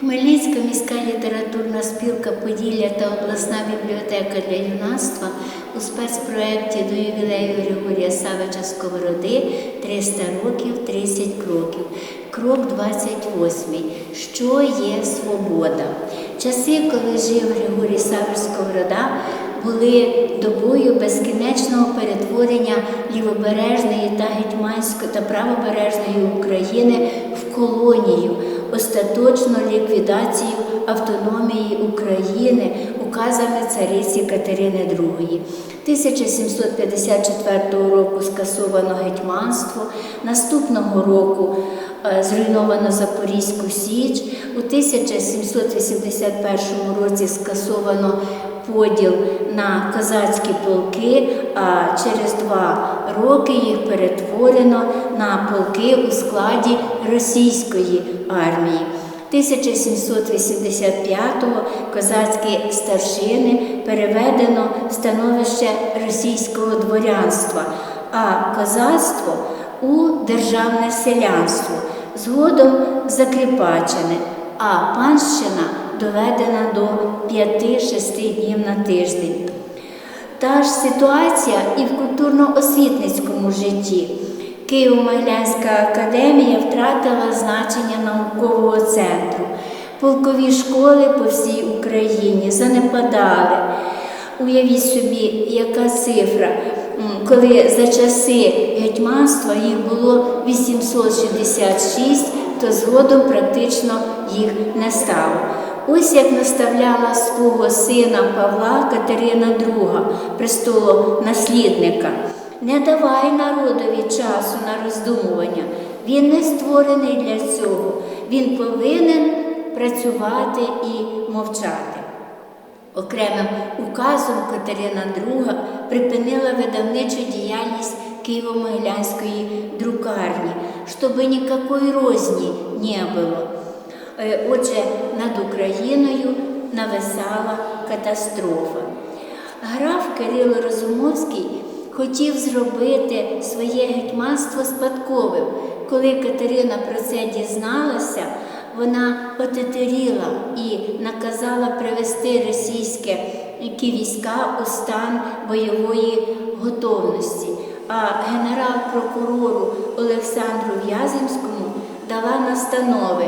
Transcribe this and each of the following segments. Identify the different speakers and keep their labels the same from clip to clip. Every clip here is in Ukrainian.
Speaker 1: Хмельницька міська літературна спілка Поділля та обласна бібліотека для юнацтва у спецпроєкті до ювілею Григорія Савича Сковороди 300 років 30 кроків. Крок 28. Що є свобода? Часи, коли жив Григорій Савич Сковорода, були добою безкінечного перетворення лівобережної та гетьманської та правобережної України в колонію, остаточну ліквідацію автономії України указами цариці Катерини II. 1754 року скасовано гетьманство, наступного року е, зруйновано Запорізьку Січ, у 1781 році скасовано поділ на козацькі полки, а через два роки їх перетворено на полки у складі російської армії. 1785-го козацькі старшини переведено в становище російського дворянства, а козацтво у державне селянство, згодом закріпачене, а панщина доведена до 5-6 днів на тиждень. Та ж ситуація і в культурно-освітницькому житті. Києво-Могилянська академія втратила значення наукового центру. Полкові школи по всій Україні занепадали. Уявіть собі, яка цифра, коли за часи гетьманства їх було 866, то згодом практично їх не стало. Ось як наставляла свого сина Павла Катерина II, престолонаслідника. Не давай народові часу на роздумування. Він не створений для цього. Він повинен працювати і мовчати. Окремим указом Катерина II припинила видавничу діяльність Києво-Могилянської друкарні, щоб ніякої розні не було. Е, Отже, над Україною нависала катастрофа. Граф Кирило Розумовський хотів зробити своє гетьманство спадковим. Коли Катерина про це дізналася, вона отетеріла і наказала привести російське війська у стан бойової готовності. А генерал-прокурору Олександру В'яземському дала настанови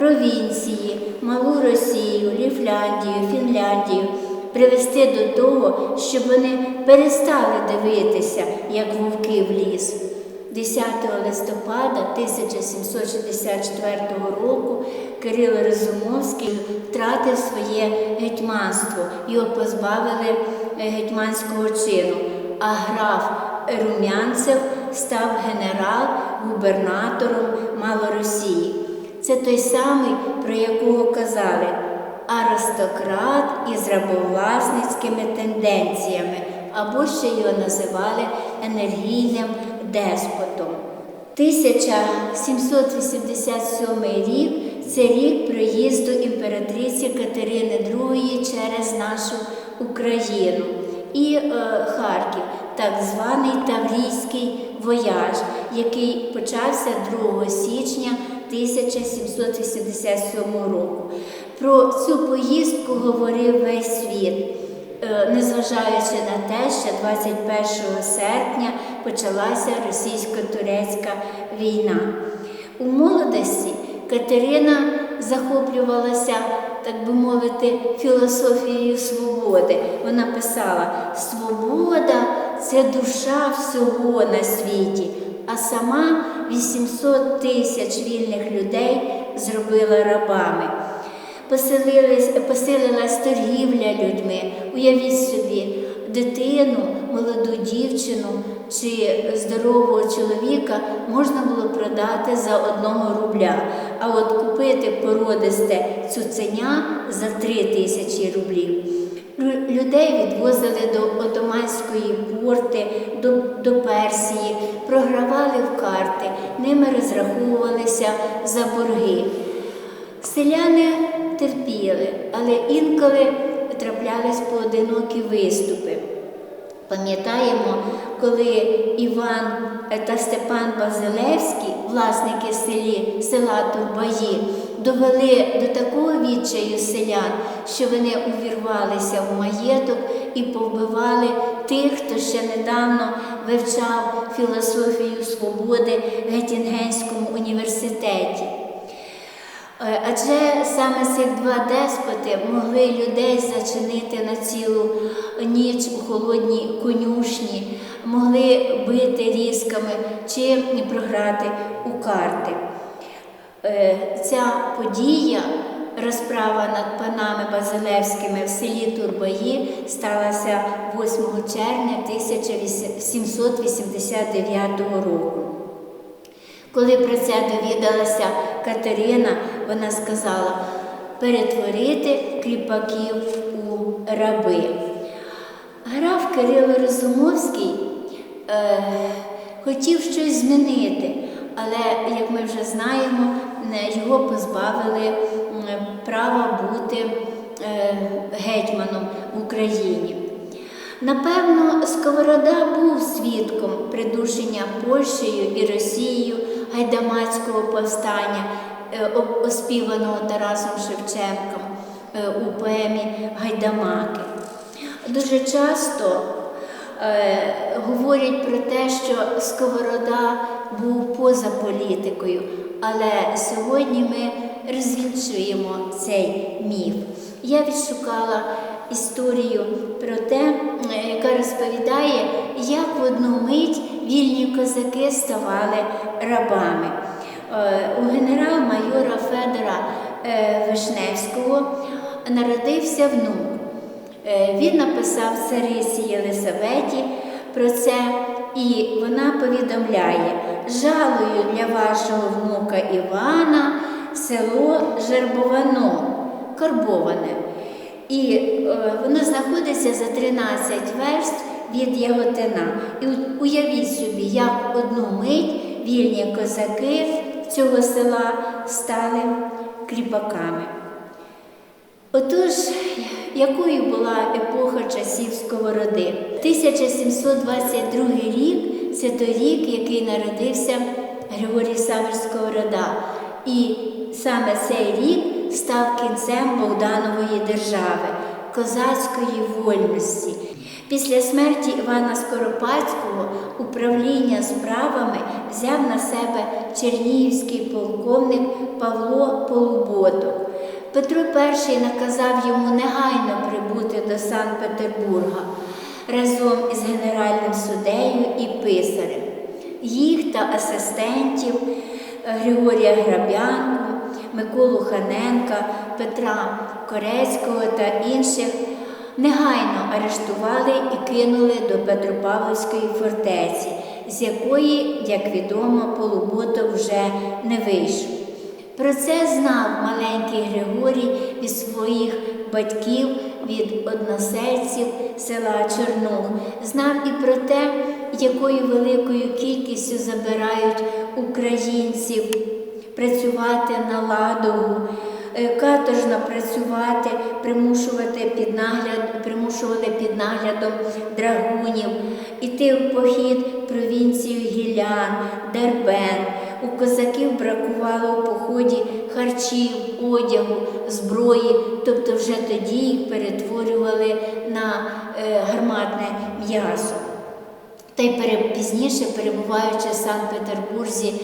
Speaker 1: провінції, Малу Росію, Ліфляндію, Фінляндію привести до того, щоб вони перестали дивитися, як вовки в ліс. 10 листопада 1764 року Кирило Розумовський втратив своє гетьманство, його позбавили е, гетьманського чину, а граф Румянцев став генерал-губернатором Малоросії. Це той самий, про якого казали аристократ із рабовласницькими тенденціями, або ще його називали енергійним деспотом. 1787 рік це рік приїзду імператриці Катерини II через нашу Україну і е, Харків, так званий Таврійський вояж, який почався 2 січня 1787 року. Про цю поїздку говорив весь світ. Е, Незважаючи на те, що 21 серпня почалася російсько-турецька війна. У молодості Катерина захоплювалася, так би мовити, філософією свободи. Вона писала: Свобода це душа всього на світі, а сама 800 тисяч вільних людей зробила рабами. Посилилась торгівля людьми. Уявіть собі, дитину, молоду дівчину чи здорового чоловіка можна було продати за одного рубля, а от купити породисте цуценя за три тисячі рублів. Людей відвозили до Отоманської порти, до, до Персії, програвали в карти, ними розраховувалися за борги. Селяни терпіли, але інколи траплялись поодинокі виступи. Пам'ятаємо, коли Іван та Степан Базилевський, власники селі, села Турбаї, довели до такого відчаю селян, що вони увірвалися в маєток і повбивали тих, хто ще недавно вивчав філософію свободи в Геттінгенському університеті. Е, Адже саме цих два деспоти могли людей зачинити на цілу ніч у холодній конюшні, могли бити різками чи програти у карти. Е, Ця подія, розправа над панами Базилевськими в селі Турбаї, сталася 8 червня 1789 року. Коли про це довідалася Катерина, вона сказала перетворити кріпаків у раби. Граф Кирило Розумовський е, хотів щось змінити, але, як ми вже знаємо, його позбавили права бути е, гетьманом в Україні. Напевно, Сковорода був свідком придушення Польщею і Росією гайдамацького повстання, е, оспіваного Тарасом Шевченком е, у поемі Гайдамаки. Дуже часто е, говорять про те, що Сковорода був поза політикою, але сьогодні ми розвінчуємо цей міф. Я відшукала історію про те, яка розповідає, як в одну мить вільні козаки ставали рабами. Е, У генерал-майора Федора е, Вишневського народився внук. Е, Він написав царисі Єлисаветі про це, і вона повідомляє: жалую для вашого внука Івана село Жербовано, Карбоване. І воно знаходиться за 13 верст від Яготина. І уявіть собі, як одну мить вільні козаки цього села стали кріпаками. Отож, якою була епоха часів Сковороди? 1722 рік це той рік, який народився Григорій Савич Сковорода. І саме цей рік став кінцем Богданової держави, козацької вольності. Після смерті Івана Скоропадського управління справами взяв на себе чернігівський полковник Павло Полуботок. Петро І наказав йому негайно прибути до Санкт-Петербурга разом із генеральним суддею і писарем. Їх та асистентів Григорія Грабянку, Миколу Ханенка, Петра Корецького та інших негайно арештували і кинули до Петропавловської фортеці, з якої, як відомо, Полуботов вже не вийшов. Про це знав маленький Григорій від своїх батьків, від односельців села Чорнух. Знав і про те, якою великою кількістю забирають українців працювати на ладогу, е, каторжно працювати, примушувати під нагляд, примушували під наглядом драгунів, іти в похід провінцію Гілян, Дербен. У козаків бракувало в поході харчів, одягу, зброї, тобто вже тоді їх перетворювали на е, гарматне м'ясо. Та й пізніше, перебуваючи в Санкт-Петербурзі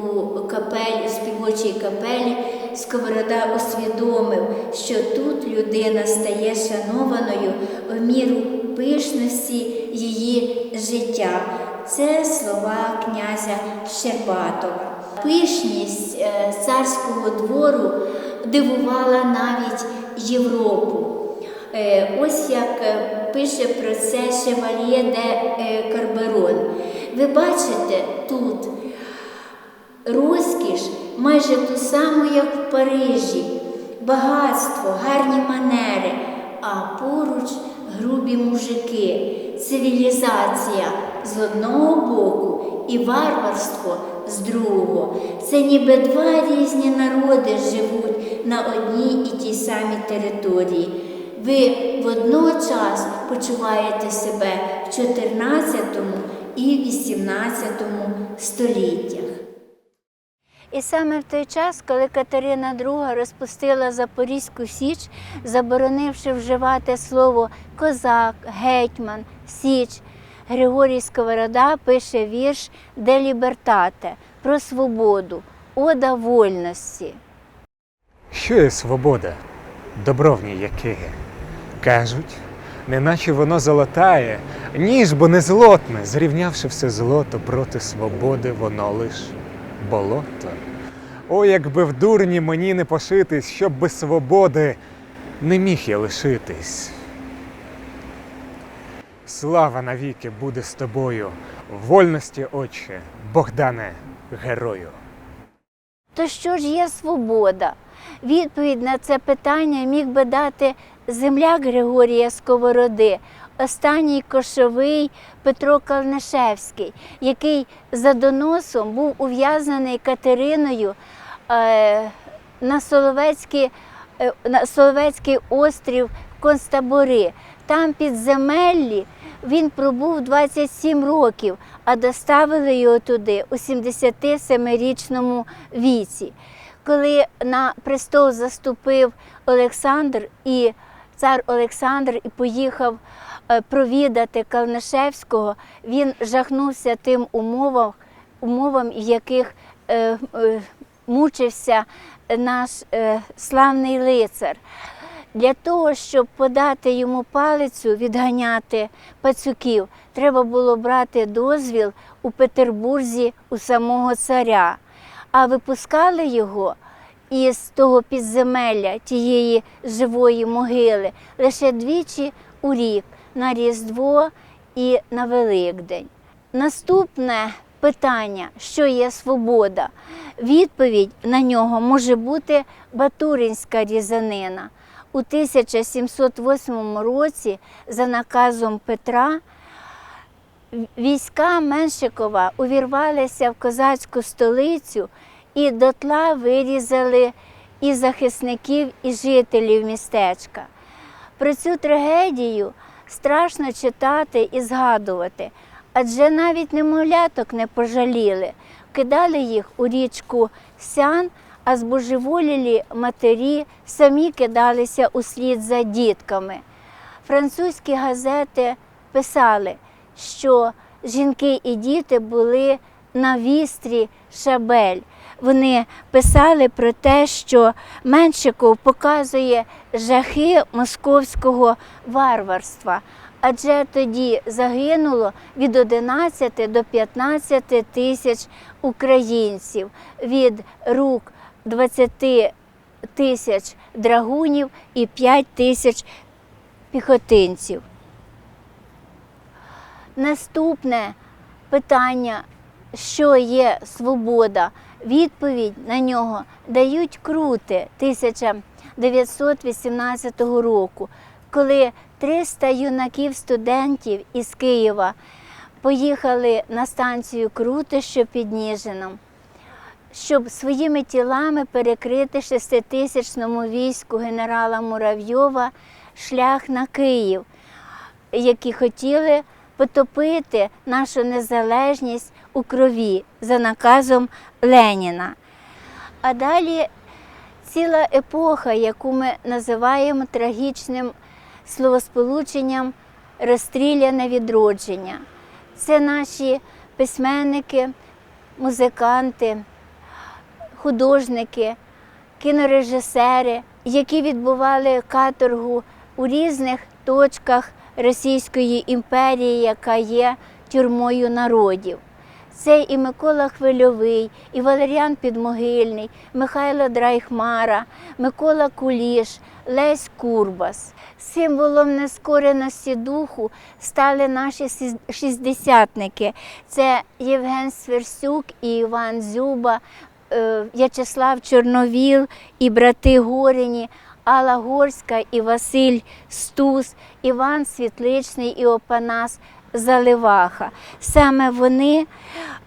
Speaker 1: у капелі, співочій капелі, Сковорода усвідомив, що тут людина стає шанованою в міру пишності її життя. Це слова князя Щербатова. Пишність е, царського двору дивувала навіть Європу. Е, Ось як е, пише про це Шевальє де Карберон. Ви бачите тут розкіш майже ту саму, як в Парижі, багатство, гарні манери, а поруч грубі мужики, цивілізація з одного боку і варварство з другого. Це ніби два різні народи живуть на одній і тій самій території. Ви водночас почуваєте себе в 14 і 18 століттях. І саме в той час, коли Катерина II розпустила Запорізьку Січ, заборонивши вживати слово козак, гетьман, січ, Григорій Сковорода пише вірш Де лібертате про свободу, ода вольності.
Speaker 2: Що є свобода? Добровні якиги. Кажуть, неначе воно золотає, ніж бо не злотне, зрівнявши все злото проти свободи, воно лиш болото. О, якби в дурні мені не пошитись, щоб без свободи не міг я лишитись. Слава навіки буде з тобою, вольності, Отче, Богдане, герою.
Speaker 1: То що ж є свобода? Відповідь на це питання міг би дати земляк Григорія Сковороди, останній кошовий Петро Калнишевський, який за доносом був ув'язнений Катериною е, на, Соловецький, е, на Соловецький острів Констабори. Там під земеллі він пробув 27 років, а доставили його туди у 77-річному віці. Коли на престол заступив Олександр і цар Олександр і поїхав провідати Калнишевського, він жахнувся тим умовам, умовам, в яких е, е, мучився наш е, славний лицар. Для того, щоб подати йому палицю, відганяти пацюків, треба було брати дозвіл у Петербурзі у самого царя. А випускали його із того підземелля тієї живої могили лише двічі у рік на Різдво і на Великдень. Наступне питання, що є свобода, відповідь на нього може бути Батуринська різанина. У 1708 році за наказом Петра війська Меншикова увірвалися в козацьку столицю і дотла вирізали і захисників, і жителів містечка. Про цю трагедію страшно читати і згадувати, адже навіть немовляток не пожаліли, кидали їх у річку Сян, а збожеволілі матері самі кидалися услід за дітками. Французькі газети писали, що жінки і діти були на вістрі шабель. Вони писали про те, що Меншиков показує жахи московського варварства, адже тоді загинуло від 11 до 15 тисяч українців від рук 20 тисяч драгунів і 5 тисяч піхотинців. Наступне питання, що є свобода, відповідь на нього дають крути 1918 року, коли 300 юнаків-студентів із Києва поїхали на станцію Крути, що під Ніжином, щоб своїми тілами перекрити шеститисячному війську генерала Муравйова шлях на Київ, які хотіли потопити нашу незалежність у крові за наказом Леніна. А далі ціла епоха, яку ми називаємо трагічним словосполученням розстріляне відродження. Це наші письменники, музиканти, художники, кінорежисери, які відбували каторгу у різних точках Російської імперії, яка є тюрмою народів. Це і Микола Хвильовий, і Валеріан Підмогильний, Михайло Драйхмара, Микола Куліш, Лесь Курбас. Символом нескореності духу стали наші шістдесятники. Це Євген Сверсюк і Іван Зюба, е, В'ячеслав Чорновіл і брати Горіні, Алла Горська і Василь Стус, Іван Світличний і Опанас Заливаха. Саме вони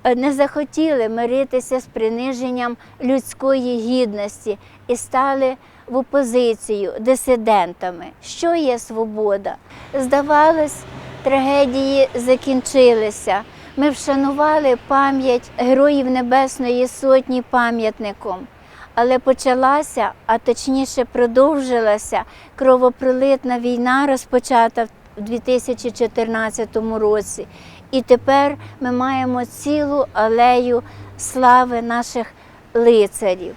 Speaker 1: е, не захотіли миритися з приниженням людської гідності і стали в опозицію дисидентами. Що є свобода? Здавалось, трагедії закінчилися. ми вшанували пам'ять Героїв Небесної Сотні пам'ятником. Але почалася, а точніше продовжилася кровопролитна війна, розпочата в 2014 році. І тепер ми маємо цілу алею слави наших лицарів.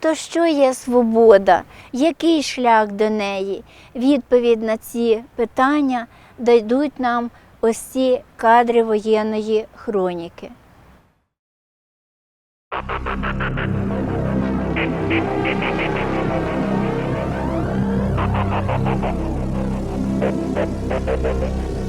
Speaker 1: То що є свобода? Який шлях до неї? Відповідь на ці питання дадуть нам ось ці кадри воєнної хроніки. ハハハハハ